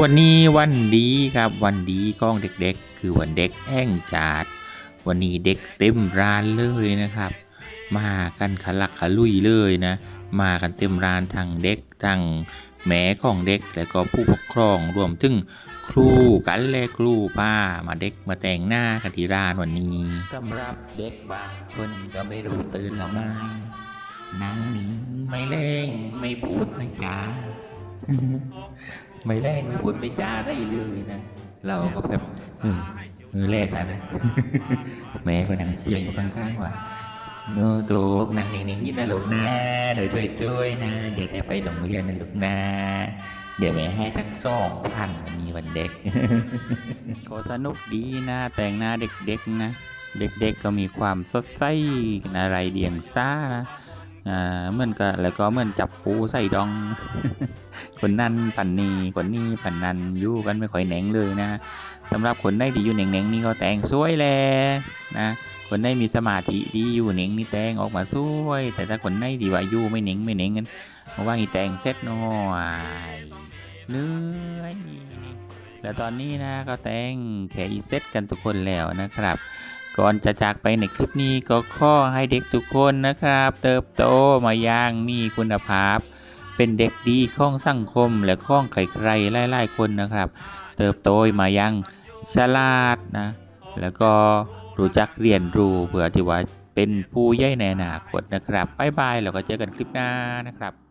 วันนี้วันดีครับวันดีของเด็กๆ คือวันเด็กแห่งชาติวันนี้เด็กเต็มร้านเลยนะครับ มากันขลักขลุยเลยนะ มากันเต็มร้านทั้งเด็กทั้งแม่ของเด็กแล้วก็ผู้ปกครองรวมถึงครูกันและครูป้ามาเด็กมาแต่งหน้ากันที่ร้านวันนี้สำหรับเด็กบางคนก็ไม่รู้ตื่นหรือไม่นั่งนิ่งไม่เล่งไม่พูดไม่จา ไม่แรงไม่พูดไม่จาได้เลยนะ เราก็แบบเออเออแรกแล้วนะแม่ก็นั่งเชียร์อยู่ข้างๆว่าโน้ตลูกนั่งนิ่งๆนี่นะลูกนะเดี๋ยวช่วยช่วยๆนะ เดี๋ยวจะไปโรงเรียนนะลูกนะ เดี๋ยวแม่ให้ทั้งสองพันวันนี้วันเด็กก็สนุกดีนะแต่งหน้าเด็กๆนะ เด็กๆก็มีความสดใสอะไรเดียงซ่านะ อ่าเหมือนกับแล้วก็เหมือนจับปูใส่ดอง คนนั้นปันนีคนนี้ปันนันอยู่กันไม่ค่อยแหนงเลยนะสำหรับคนได้ดีอยู่แหนงแหนงนี่ก็แต่งสวยแลนะคนได้มีสมาธิดีอยู่แหนงนี่แต่งออกมาสวย แต่ถ้าคนได้ดีว่าอยู่ไม่แหนงไม่แหนงกันเพราะว่าอีแต่งเสร็จหน่อยเนื่อยแล้วตอนนี้นะก็แต่งแขอีเซ็ตกันทุกคนแล้วนะครับ ก่อนจะจากไปในคลิปนี้ก็ขอให้เด็กทุกคนนะครับ เติบโตมาอย่างมีคุณภาพ เป็นเด็กดีข้องสังคมและข้องใครๆหลายๆคนนะครับ เติบโตมาอยังฉลาดนะแล้วก็รู้จักเรียนรู้เพื่อที่ว่าเป็นผู้ใหญ่ในอนาคตนะครับบ๊ายบายแล้วก็เจอกันคลิปหน้านะครับ